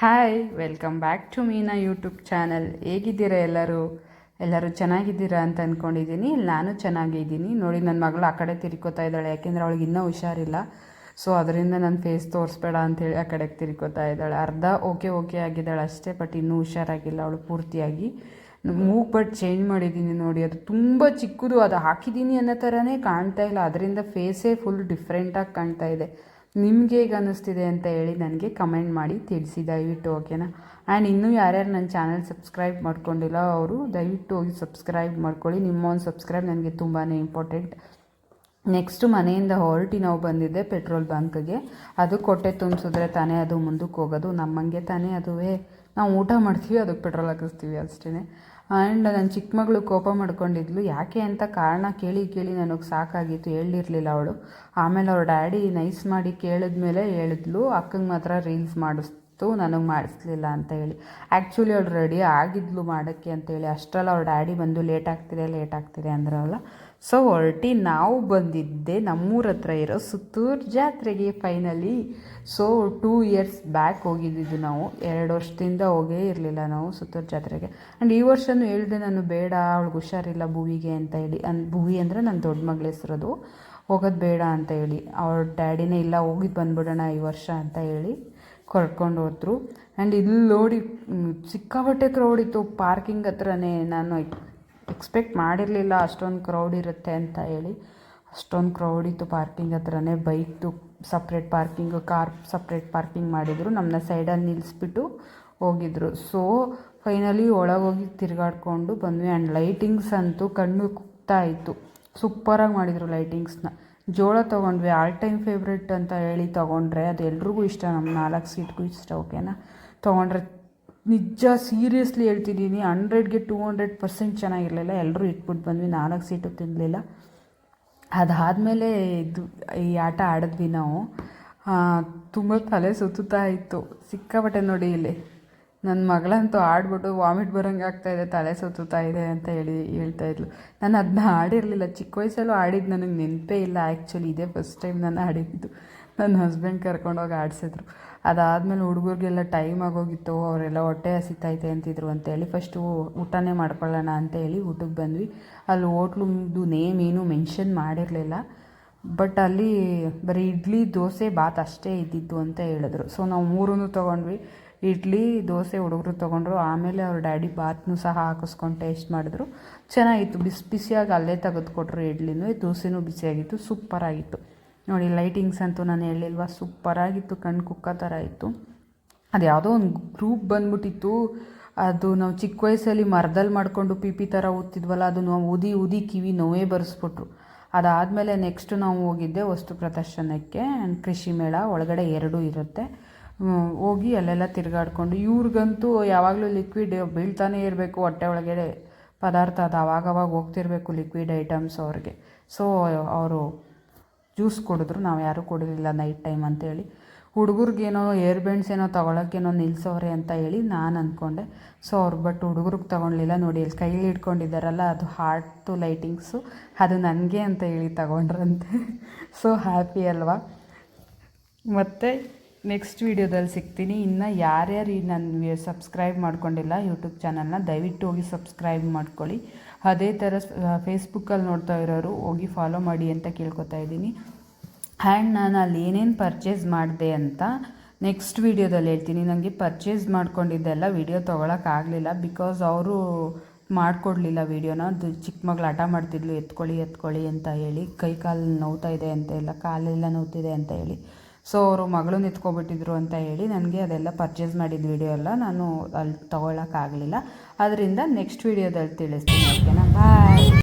Hi welcome back to Meena YouTube channel ಹೇಗಿದ್ದೀರಾ ಎಲ್ಲರೂ? ಎಲ್ಲರೂ ಚೆನ್ನಾಗಿದ್ದೀರಾ ಅಂತ ಅಂದ್ಕೊಂಡಿದ್ದೀನಿ ನಾನು ಚೆನ್ನಾಗಿದ್ದೀನಿ ನೋಡಿ ನನ್ನ ಮಗಳು ಆ ಕಡೆ ತಿರ್ಕೋತಾ ಇದ್ದಾಳೆ. ಯಾಕೆಂದರೆ ಅವಳಿಗೆ ಇನ್ನೂ ಹುಷಾರಿಲ್ಲ. ಸೊ ಅದರಿಂದ ನನ್ನ ಫೇಸ್ ತೋರಿಸ್ಬೇಡ ಅಂತೇಳಿ ಆ ಕಡೆಗೆ ತಿರ್ಕೋತಾ ಇದ್ದಾಳೆ. ಅರ್ಧ ಓಕೆ ಓಕೆ ಆಗಿದ್ದಾಳೆ ಅಷ್ಟೇ ಬಟ್ ಇನ್ನೂ ಹುಷಾರಾಗಿಲ್ಲ. ಅವಳು ಪೂರ್ತಿಯಾಗಿ. ಮೂಗ್ ಬಟ್ ಚೇಂಜ್ ಮಾಡಿದ್ದೀನಿ ನೋಡಿ. ಅದು ತುಂಬ ಚಿಕ್ಕದು. ಅದು ಹಾಕಿದ್ದೀನಿ ಅನ್ನೋ ಥರನೇ ಕಾಣ್ತಾ ಇಲ್ಲ. ಅದರಿಂದ ಫೇಸೇ ಫುಲ್ ಡಿಫ್ರೆಂಟಾಗಿ ಕಾಣ್ತಾ ಇದೆ. ನಿಮ್ಗೆ ಹೇಗೆ ಅನ್ನಿಸ್ತಿದೆ ಅಂತ ಹೇಳಿ ನನಗೆ ಕಮೆಂಟ್ ಮಾಡಿ ತಿಳಿಸಿ, ದಯವಿಟ್ಟು ಓಕೆನಾ ಆ್ಯಂಡ್ ಇನ್ನೂ ಯಾರ್ಯಾರು ನನ್ನ ಚಾನಲ್ ಸಬ್ಸ್ಕ್ರೈಬ್ ಮಾಡ್ಕೊಂಡಿಲ್ಲ ಅವರು, ದಯವಿಟ್ಟು ಹೋಗಿ ಸಬ್ಸ್ಕ್ರೈಬ್ ಮಾಡ್ಕೊಳ್ಳಿ. ನಿಮ್ಮ ಒಂದು ಸಬ್ಸ್ಕ್ರೈಬ್ ನನಗೆ ತುಂಬಾ ಇಂಪಾರ್ಟೆಂಟ್ ನೆಕ್ಸ್ಟು ಮನೆಯಿಂದ ಹೊರಟಿ ನಾವು ಬಂದಿದ್ದೆ ಪೆಟ್ರೋಲ್ ಬಂಕ್ಗೆ ಅದು ಕೊಟ್ಟೆ ತುಂಬಿಸಿದ್ರೆ ತಾನೇ ಅದು ಮುಂದಕ್ಕೆ ಹೋಗೋದು. ನಮ್ಮಂಗೆ ತಾನೇ ಅದುವೇ. ನಾವು ಊಟ ಮಾಡ್ತೀವಿ, ಅದಕ್ಕೆ ಪೆಟ್ರೋಲ್ ಹಾಕಿಸ್ತೀವಿ ಅಷ್ಟೇ ಆ್ಯಂಡ್ ನನ್ನ ಚಿಕ್ಕ ಮಗಳು ಕೋಪ ಮಾಡ್ಕೊಂಡಿದ್ಲು, ಯಾಕೆ ಅಂತ ಕಾರಣ ಕೇಳಿ ಕೇಳಿ ನನಗೆ ಸಾಕಾಗಿತ್ತು ಹೇಳಿರಲಿಲ್ಲ ಅವಳು. ಆಮೇಲೆ ಅವ್ರ ಡ್ಯಾಡಿ ನೈಸ್ ಮಾಡಿ ಕೇಳಿದ್ಮೇಲೆ ಹೇಳಿದ್ಲು, ಅಕ್ಕಂಗೆ ಮಾತ್ರ ರೀಲ್ಸ್ ಮಾಡಿಸ್ತು ನನಗೆ ಮಾಡಿಸ್ಲಿಲ್ಲ ಅಂತ ಹೇಳಿ. ಆ್ಯಕ್ಚುಲಿ ಅವಳು ರೆಡಿ ಆಗಿದ್ಲು ಮಾಡೋಕ್ಕೆ ಅಂತೇಳಿ ಅಷ್ಟರಲ್ಲಿ ಅವ್ರ ಡ್ಯಾಡಿ ಬಂದು ಲೇಟ್ ಆಗ್ತಿದೆ ಲೇಟ್ ಆಗ್ತಿದೆ ಅಂದ್ರಲ್ಲ. ಸೊ ಹೊರಟಿ ನಾವು ಬಂದಿದ್ದೆ ನಮ್ಮೂರ ಹತ್ರ ಇರೋ ಸುತ್ತೂರು ಜಾತ್ರೆಗೆ finally so two years back ಹೋಗಿದ್ದಿದ್ದು ನಾವು. ಎರಡು ವರ್ಷದಿಂದ ಹೋಗೇ ಇರಲಿಲ್ಲ ನಾವು ಸುತ್ತೂರು ಜಾತ್ರೆಗೆ. ಆ್ಯಂಡ್ ಈ ವರ್ಷವೂ ಹೇಳಿದೆ, ನಾನು ಬೇಡ, ಅವಳಿಗೆ ಹುಷಾರಿಲ್ಲ ಭುವಿಗೆ ಅಂತ ಹೇಳಿ. ಅನ್, ಭುವಿ ಅಂದರೆ ನನ್ನ ದೊಡ್ಡ ಮಗಳ ಹೆಸ್ರದು. ಹೋಗೋದು ಬೇಡ ಅಂತ ಹೇಳಿ. ಅವ್ರ ಡ್ಯಾಡಿನೇ ಇಲ್ಲ ಹೋಗಿ ಬಂದ್ಬಿಡೋಣ ಈ ವರ್ಷ ಅಂತ ಹೇಳಿ. ಕರ್ಕೊಂಡು ಹೋದ್ರು. ಆ್ಯಂಡ್ ಇಲ್ಲಿ ನೋಡಿ ಸಿಕ್ಕಾಪಟ್ಟೆ ಕ್ರೌಡ್ ಇತ್ತು. ಪಾರ್ಕಿಂಗ್ ಹತ್ರನೇ ನಾನು ಎಕ್ಸ್ಪೆಕ್ಟ್ ಮಾಡಿರಲಿಲ್ಲ ಅಷ್ಟೊಂದು ಕ್ರೌಡ್ ಇರುತ್ತೆ ಅಂತ ಹೇಳಿ. ಅಷ್ಟೊಂದು ಕ್ರೌಡ್ ಇತ್ತು ಪಾರ್ಕಿಂಗ್ ಹತ್ರನೇ. ಬೈಕ್ದು separate parking car separate parking ಮಾಡಿದರು. ನಮ್ಮನ್ನ ಸೈಡಲ್ಲಿ ನಿಲ್ಲಿಸ್ಬಿಟ್ಟು ಹೋಗಿದ್ರು. ಸೊ ಫೈನಲಿ ಒಳಗೋಗಿ ತಿರುಗಾಡ್ಕೊಂಡು ಬಂದ್ವಿ. ಆ್ಯಂಡ್ ಲೈಟಿಂಗ್ಸ್ ಅಂತೂ ಕಣ್ಣು ಕುಗ್ತಾ ಇತ್ತು. ಸೂಪರಾಗಿ ಮಾಡಿದರು ಲೈಟಿಂಗ್ಸ್ನ ಜೋಳ ತೊಗೊಂಡ್ವಿ ಆಲ್ ಟೈಮ್ ಫೇವ್ರೆಟ್ ಅಂತ ಹೇಳಿ ತೊಗೊಂಡ್ರೆ ಅದು ಎಲ್ರಿಗೂ ಇಷ್ಟ, ನಮ್ಮ ನಾಲ್ಕು ಸೀಟ್ಗೂ ಇಷ್ಟ ಓಕೆನಾ ತೊಗೊಂಡ್ರೆ ನಿಜ ಸೀರಿಯಸ್ಲಿ ಹೇಳ್ತಿದ್ದೀನಿ ಹಂಡ್ರೆಡ್ಗೆ ಟೂ ಹಂಡ್ರೆಡ್ ಪರ್ಸೆಂಟ್ ಚೆನ್ನಾಗಿರಲಿಲ್ಲ ಎಲ್ಲರೂ ಇಟ್ಬಿಟ್ಟು ಬಂದ್ವಿ, ನಾಲ್ಕು ಸೀಟು ತಿನ್ನಲಿಲ್ಲ ಅದಾದಮೇಲೆ ಇದು, ಈ ಆಟ ಆಡಿದ್ವಿ ನಾವು. ತುಂಬ ತಲೆ ಸುತ್ತುತ್ತಾ ಇತ್ತು, ಸಿಕ್ಕಾಪಟ್ಟೆ ನೋಡಿ ಇಲ್ಲಿ. ನನ್ನ ಮಗಳಂತೂ ಆಡ್ಬಿಟ್ಟು ವಾಮಿಟ್ ಬರೋಂಗೆ ಆಗ್ತಾಯಿದೆ ತಲೆ ಸುತ್ತುತ್ತಾ ಇದೆ ಅಂತ ಹೇಳಿ ಹೇಳ್ತಾ ಇದ್ಲು. ನಾನು ಅದನ್ನ ಆಡಿರಲಿಲ್ಲ. ಚಿಕ್ಕ ವಯಸ್ಸಲ್ಲೂ ಆಡಿದ್ದು ನನಗೆ ನೆನಪೇ ಇಲ್ಲ. ಆ್ಯಕ್ಚುಲಿ ಇದೇ ಫಸ್ಟ್ ಟೈಮ್ ನಾನು ಆಡಿದ್ದು. ನನ್ನ ಹಸ್ಬೆಂಡ್ ಕರ್ಕೊಂಡೋಗಿ ಆಡಿಸಿದ್ರು. ಅದಾದಮೇಲೆ ಹುಡುಗರಿಗೆಲ್ಲ ಟೈಮ್ ಆಗೋಗಿತ್ತು. ಅವರೆಲ್ಲ ಹೊಟ್ಟೆ ಹಸಿತೈತೆ ಅಂತಿದ್ರು ಅಂತೇಳಿ ಫಸ್ಟು ಊಟನೇ ಮಾಡ್ಕೊಳ್ಳೋಣ ಅಂತ ಹೇಳಿ ಊಟಕ್ಕೆ ಬಂದ್ವಿ. ಅಲ್ಲಿ ಹೋಟ್ಲುದು ನೇಮ್ ಏನೂ ಮೆನ್ಷನ್ ಮಾಡಿರಲಿಲ್ಲ. ಬಟ್ ಅಲ್ಲಿ ಬರೀ ಇಡ್ಲಿ, ದೋಸೆ ಬಾತ್ ಅಷ್ಟೇ ಇದ್ದಿದ್ದು ಅಂತ ಹೇಳಿದ್ರು. ಸೊ ನಾವು ಮೂರೂ ತೊಗೊಂಡ್ವಿ. ಇಡ್ಲಿ, ದೋಸೆ ಹುಡುಗರು ತೊಗೊಂಡ್ರು. ಆಮೇಲೆ ಅವ್ರ ಡ್ಯಾಡಿ ಬಾತ್ನೂ ಸಹ ಹಾಕಿಸ್ಕೊಂಡು ಟೇಸ್ಟ್ ಮಾಡಿದ್ರು. ಚೆನ್ನಾಗಿತ್ತು ಬಿಸಿ, ಬಿಸಿಯಾಗಿ ಅಲ್ಲೇ ತೆಗೆದುಕೊಟ್ರು ಇಡ್ಲಿನೂ. ದೋಸೆನೂ ಬಿಸಿಯಾಗಿತ್ತು, ಸೂಪರಾಗಿತ್ತು. ನೋಡಿ ಲೈಟಿಂಗ್ಸ್ ಅಂತೂ ನಾನು ಹೇಳಿಲ್ವ? ಸೂಪರಾಗಿತ್ತು ಕಣ್ಣು ಕುಕ್ಕ ಥರ ಇತ್ತು. ಅದು ಯಾವುದೋ ಒಂದು ಗ್ರೂಪ್ ಬಂದ್ಬಿಟ್ಟಿತ್ತು. ಅದು ನಾವು ಚಿಕ್ಕ ವಯಸ್ಸಲ್ಲಿ ಮರದಲ್ಲಿ ಮಾಡಿಕೊಂಡು ಪಿ ಪಿ ಥರ ಓದ್ತಿದ್ವಲ್ಲ, ಅದು ನಾವು ಊದಿ ಉದಿ ಕಿವಿ ನೋವೇ ಬರೆಸ್ಬಿಟ್ರು. ಅದಾದಮೇಲೆ ನೆಕ್ಸ್ಟ್ ನಾವು ಹೋಗಿದ್ದೆ ವಸ್ತು ಪ್ರದರ್ಶನಕ್ಕೆ ಕೃಷಿ ಮೇಳ, ಒಳಗಡೆ ಎರಡೂ ಇರುತ್ತೆ. ಹೋಗಿ ಅಲ್ಲೆಲ್ಲ ತಿರುಗಾಡ್ಕೊಂಡು, ಇವ್ರಿಗಂತೂ ಯಾವಾಗಲೂ ಲಿಕ್ವಿಡ್ ಬೀಳ್ತಾನೇ ಇರಬೇಕು, ಹೊಟ್ಟೆ ಒಳಗಡೆ ಪದಾರ್ಥ ಅದು ಅವಾಗವಾಗ ಹೋಗ್ತಿರ್ಬೇಕು ಲಿಕ್ವಿಡ್ ಐಟಮ್ಸ್ ಅವ್ರಿಗೆ. ಸೊ ಅವರು ಜ್ಯೂಸ್ ಕುಡಿದ್ರು, ನಾವು ಯಾರೂ ಕುಡಿಲಿಲ್ಲ ನೈಟ್ ಟೈಮ್ ಅಂತೇಳಿ. ಹುಡುಗರಿಗೇನೋ ಏರ್ ಬೆಂಡ್ಸ್ ಏನೋ ತೊಗೊಳಕ್ಕೇನೋ ನಿಲ್ಲಿಸೋರೆ ಅಂತ ಹೇಳಿ ನಾನು ಅಂದ್ಕೊಂಡೆ ಸೊ ಅವ್ರು ಬಟ್ ಹುಡುಗರಿಗೆ ತೊಗೊಳ್ಲಿಲ್ಲ ನೋಡಿ ಇಲ್ಲಿ ಕೈಲಿ ಹಿಡ್ಕೊಂಡಿದ್ದಾರಲ್ಲ, ಅದು ಹಾರ್ಟು ಲೈಟಿಂಗ್ಸು ಅದು ನನಗೆ ಅಂತ ಹೇಳಿ ತಗೊಂಡ್ರಂತೆ. ಸೊ ಹ್ಯಾಪಿ ಅಲ್ವಾ? ಮತ್ತು ನೆಕ್ಸ್ಟ್ ವೀಡಿಯೋದಲ್ಲಿ ಸಿಗ್ತೀನಿ. ಇನ್ನು ಯಾರ್ಯಾರು ಈ ನನ್ನ ಸಬ್ಸ್ಕ್ರೈಬ್ ಮಾಡ್ಕೊಂಡಿಲ್ಲ ಯೂಟ್ಯೂಬ್ ಚಾನಲ್ನ ದಯವಿಟ್ಟು ಹೋಗಿ ಸಬ್ಸ್ಕ್ರೈಬ್ ಮಾಡ್ಕೊಳ್ಳಿ. ಅದೇ ಥರ ಫೇಸ್ಬುಕ್ಕಲ್ಲಿ ನೋಡ್ತಾ ಇರೋರು ಹೋಗಿ ಫಾಲೋ ಮಾಡಿ ಅಂತ ಕೇಳ್ಕೊತಾ ಇದ್ದೀನಿ. ಆ್ಯಂಡ್ ನಾನು ಅಲ್ಲಿ ಏನೇನು ಪರ್ಚೇಸ್ ಮಾಡಿದೆ ಅಂತ ನೆಕ್ಸ್ಟ್ ವೀಡಿಯೋದಲ್ಲಿ ಹೇಳ್ತೀನಿ. ನನಗೆ ಪರ್ಚೇಸ್ ಮಾಡ್ಕೊಂಡಿದ್ದೆಲ್ಲ ವೀಡಿಯೋ ತೊಗೊಳಕ್ಕಾಗಲಿಲ್ಲ ಬಿಕಾಸ್ ಅವರು ಮಾಡಿಕೊಡ್ಲಿಲ್ಲ ವೀಡಿಯೋನ. ಅದು ಚಿಕ್ಕ ಮಗಳು ಹಠ ಮಾಡ್ತಿದ್ಲು, ಎತ್ಕೊಳ್ಳಿ ಎತ್ಕೊಳ್ಳಿ ಅಂತ ಹೇಳಿ. ಕೈ ಕಾಲು ನೋವ್ತಾ ಇದೆ ಅಂತ ಎಲ್ಲ ಕಾಲೆಲ್ಲ ನೋವ್ತಿದೆ ಅಂತ ಹೇಳಿ. ಸೊ, ಅವರು ಮಗಳನ್ನ ಎತ್ಕೊಬಿಟ್ಟಿದ್ರು ಅಂತ ಹೇಳಿ ನನಗೆ ಅದೆಲ್ಲ ಪರ್ಚೇಸ್ ಮಾಡಿದ ವೀಡಿಯೋ ಎಲ್ಲ ನಾನು ಅಲ್ಲಿ ತೊಗೊಳಕ್ಕಾಗಲಿಲ್ಲ ಅದರಿಂದ ನೆಕ್ಸ್ಟ್ ವೀಡಿಯೋದಲ್ಲಿ ತಿಳಿಸ್ತೀನಿ. ಓಕೆನಾ? ಬಾಯ್